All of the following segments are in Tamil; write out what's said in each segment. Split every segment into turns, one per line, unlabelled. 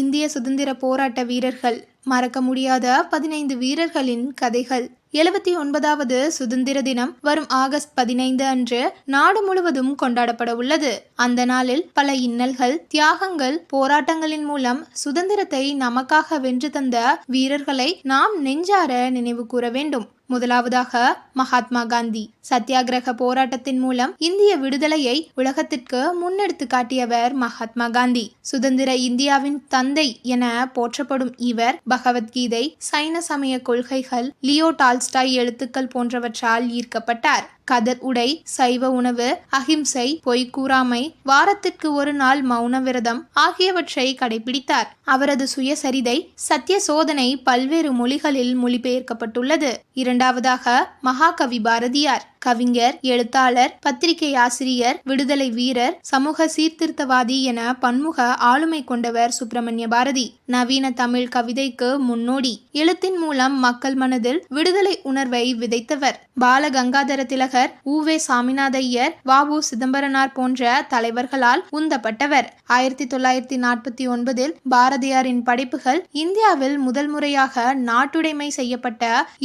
இந்திய சுதந்திர போராட்ட வீரர்கள் மறக்க முடியாத பதினைந்து வீரர்களின் கதைகள் எழுபத்தி ஒன்பதாவது சுதந்திர தினம் வரும் ஆகஸ்ட் பதினைந்து அன்று நாடு முழுவதும் கொண்டாடப்பட உள்ளது அந்த நாளில் பல இன்னல்கள் தியாகங்கள் போராட்டங்களின் மூலம் சுதந்திரத்தை நமக்காக வென்று தந்த வீரர்களை நாம் நெஞ்சார நினைவு கூற வேண்டும் முதலாவதாக மகாத்மா காந்தி சத்தியாகிரக போராட்டத்தின் மூலம் இந்திய விடுதலையை உலகத்திற்கு முன்னெடுத்து காட்டியவர் மகாத்மா காந்தி சுதந்திர இந்தியாவின் தந்தை என போற்றப்படும் இவர் பகவத்கீதை சைன சமய கொள்கைகள் லியோ டால்ஸ்டாய் எழுத்துக்கள் போன்றவற்றால் ஈர்க்கப்பட்டார் கதர் உடை சைவ உணவு அகிம்சை பொய்கூறாமை வாரத்திற்கு ஒரு நாள் மௌன விரதம் ஆகியவற்றை கடைபிடித்தார் அவரது சுயசரிதை சத்திய சோதனை பல்வேறு மொழிகளில் மொழிபெயர்க்கப்பட்டுள்ளது இரண்டாவதாக மகாகவி பாரதியார் கவிஞர் எழுத்தாளர் பத்திரிகை ஆசிரியர் விடுதலை வீரர் சமூக சீர்திருத்தவாதி என பன்முக ஆளுமை கொண்டவர் சுப்பிரமணிய பாரதி நவீன தமிழ் கவிதைக்கு முன்னோடி எழுத்தின் மூலம் மக்கள் மனதில் விடுதலை உணர்வை விதைத்தவர் பாலகங்காதர திலகர் உ வே சாமிநாதையர் வாபு உ சிதம்பரனார் போன்ற தலைவர்களால் உந்தப்பட்டவர் ஆயிரத்தி தொள்ளாயிரத்தி நாற்பத்தி ஒன்பதில் பாரதியாரின் படைப்புகள் இந்தியாவில் முதல் முறையாக நாட்டுடைமை செய்யப்பட்ட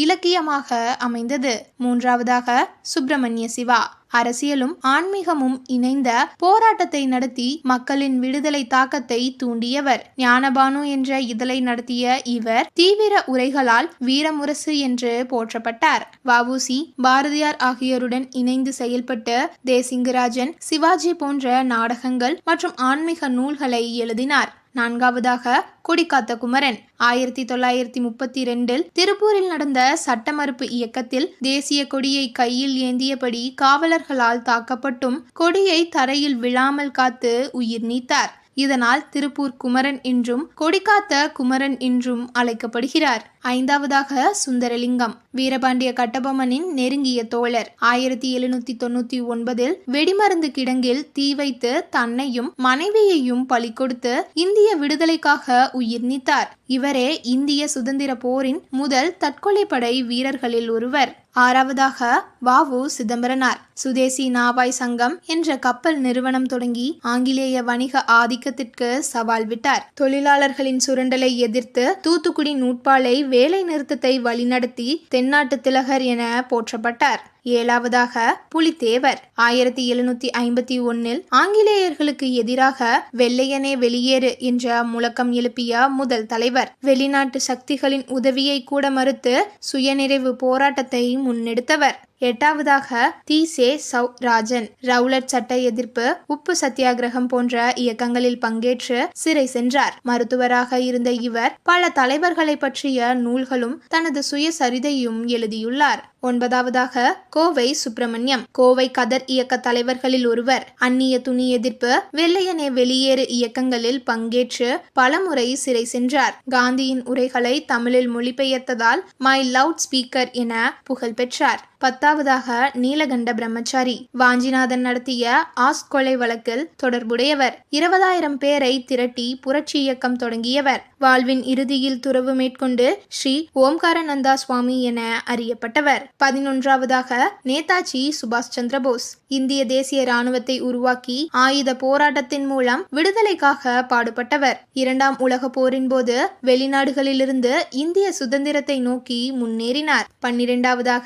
இலக்கியமாக அமைந்தது மூன்றாவதாக சுப்பிரமணிய சிவா அரசியலும் ஆன்மீகமும் இணைந்த போராட்டத்தை நடத்தி மக்களின் விடுதலை தாக்கத்தை தூண்டியவர் ஞானபானு என்ற இதழை நடத்திய இவர் தீவிர உரைகளால் வீரமுரசு என்று போற்றப்பட்டார் வவுசி பாரதியார் ஆகியோருடன் இணைந்து செயல்பட்டு தேசிங்கராஜன் சிவாஜி போன்ற நாடகங்கள் மற்றும் ஆன்மீக நூல்களை எழுதினார் நான்காவதாக கொடிக்காத்த குமரன் ஆயிரத்தி தொள்ளாயிரத்தி முப்பத்தி ரெண்டில் திருப்பூரில் நடந்த சட்ட மறுப்பு இயக்கத்தில் தேசிய கொடியை கையில் ஏந்தியபடி காவலர்களால் தாக்கப்பட்டும் கொடியை தரையில் விழாமல் காத்து உயிர் நீத்தார் இதனால் திருப்பூர் குமரன் என்றும் கொடிக்காத்த குமரன் என்றும் அழைக்கப்படுகிறார் ஐந்தாவதாக சுந்தரலிங்கம் வீரபாண்டிய கட்டபொம்மனின் நெருங்கிய தோழர் ஆயிரத்தி எழுநூத்தி தொண்ணூத்தி ஒன்பதில் வெடிமருந்து கிடங்கில் தீ வைத்து தன்னையும் மனைவியையும் பலி கொடுத்து இந்திய விடுதலைக்காக உயிர் நீத்தார் இவரே இந்திய சுதந்திர போரின் முதல் தற்கொலைப்படை வீரர்களில் ஒருவர் ஆறாவதாக வாவு சிதம்பரனார் சுதேசி நாவாய் சங்கம் என்ற கப்பல் நிறுவனம் தொடங்கி ஆங்கிலேய வணிக ஆதிக்கத்திற்கு சவால் விட்டார் தொழிலாளர்களின் சுரண்டலை எதிர்த்து தூத்துக்குடி நூட்பாலை வேலை நிறுத்தத்தை வழிநடத்தி தென்னாட்டு திலகர் என போற்றப்பட்டார் ஏழாவதாக புலித்தேவர் ஆயிரத்தி எழுநூத்தி ஐம்பத்தி ஒன்னில் ஆங்கிலேயர்களுக்கு எதிராக வெள்ளையனே வெளியேறு என்ற முழக்கம் எழுப்பிய முதல் தலைவர் வெளிநாட்டு சக்திகளின் உதவியை கூட மறுத்து சுயநிறைவு போராட்டத்தை முன்னெடுத்தவர் எட்டாவதாக தீசே சௌராஜன் ரவுலட் சட்ட எதிர்ப்பு உப்பு சத்தியாகிரகம் போன்ற இயக்கங்களில் பங்கேற்று சிறை சென்றார் மருத்துவராக இருந்த இவர் பல தலைவர்களை பற்றிய நூல்களும் தனது சுயசரிதையும் எழுதியுள்ளார் ஒன்பதாவதாக கோவை சுப்பிரமணியம் கோவை கதர் இயக்க தலைவர்களில் ஒருவர் அந்நிய துணி எதிர்ப்பு வெள்ளையனே வெளியேறு இயக்கங்களில் பங்கேற்று பலமுறை சிறை சென்றார் காந்தியின் உரைகளை தமிழில் மொழிபெயர்த்ததால் மை லவுட் ஸ்பீக்கர் என புகழ் பெற்றார் பத்தாவதாக நீலகண்ட பிரம்மச்சாரி வாஞ்சிநாதன் நடத்திய ஆஸ்கொலை வழக்கில் தொடர்புடையவர் இருபதாயிரம் பேரை திரட்டி புரட்சி இயக்கம் தொடங்கியவர் வாழ்வின் இறுதியில் துறவு மேற்கொண்டு ஸ்ரீ ஓம்காரநந்தா சுவாமி என அறியப்பட்டவர் பதினொன்றாவதாக நேதாஜி சுபாஷ் சந்திரபோஸ் இந்திய தேசிய ராணுவத்தை உருவாக்கி ஆயுத போராட்டத்தின் மூலம் விடுதலைக்காக பாடுபட்டவர் இரண்டாம் உலக போரின் போது வெளிநாடுகளிலிருந்து இந்திய சுதந்திரத்தை நோக்கி முன்னேறினார் பன்னிரெண்டாவதாக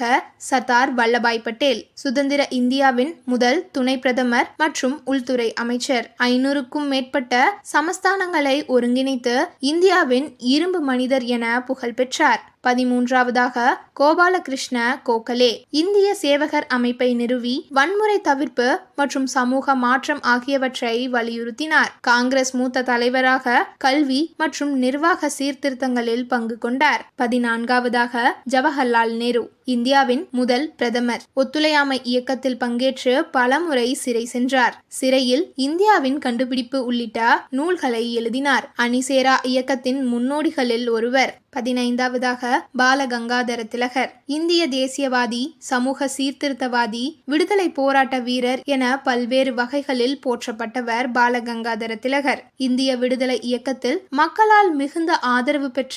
சர்தார் வல்லபாய் பட்டேல் சுதந்திர இந்தியாவின் முதல் துணை பிரதமர் மற்றும் உள்துறை அமைச்சர் ஐநூறுக்கும் மேற்பட்ட சமஸ்தானங்களை ஒருங்கிணைத்து இந்த இந்தியாவின் இரும்பு மனிதர் என புகழ் பெற்றார் பதிமூன்றாவதாக கோபாலகிருஷ்ண கோகலே இந்திய சேவகர் அமைப்பை நிறுவி வன்முறை தவிர்ப்பு மற்றும் சமூக மாற்றம் ஆகியவற்றை வலியுறுத்தினார் காங்கிரஸ் மூத்த தலைவராக கல்வி மற்றும் நிர்வாக சீர்திருத்தங்களில் பங்கு கொண்டார் பதினான்காவதாக ஜவஹர்லால் நேரு இந்தியாவின் முதல் பிரதமர் ஒத்துழையாமை இயக்கத்தில் பங்கேற்று பல முறை சிறை சென்றார் சிறையில் இந்தியாவின் கண்டுபிடிப்பு உள்ளிட்ட நூல்களை எழுதினார் அணிசேரா இயக்கத்தின் முன்னோடிகளில் ஒருவர் பதினைந்தாவதாக பாலகங்காதர திலகர் இந்திய தேசியவாதி சமூக சீர்திருத்தவாதி விடுதலை போராட்ட வீரர் என பல்வேறு வகைகளில் போற்றப்பட்டவர் பாலகங்காதர திலகர் இந்திய விடுதலை இயக்கத்தில் மக்களால் மிகுந்த ஆதரவு பெற்ற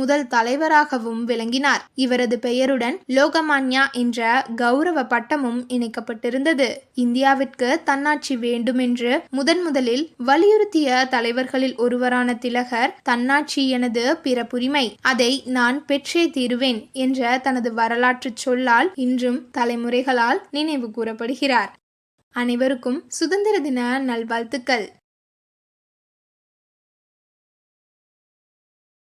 முதல் தலைவராகவும் விளங்கினார் இவரது பெயருடன் லோகமான்யா என்ற கௌரவ பட்டமும் இணைக்கப்பட்டிருந்தது இந்தியாவிற்கு தன்னாட்சி வேண்டும் என்று முதன் முதலில் வலியுறுத்திய தலைவர்களில் ஒருவரான திலகர் தன்னாட்சி எனது பிறப்புரிமை அதை நான் பெற்று பெற்றே தீருவேன் என்ற தனது வரலாற்று சொல்லால் இன்றும் தலைமுறைகளால் நினைவு கூறப்படுகிறார் அனைவருக்கும் சுதந்திர தின நல்வாழ்த்துக்கள்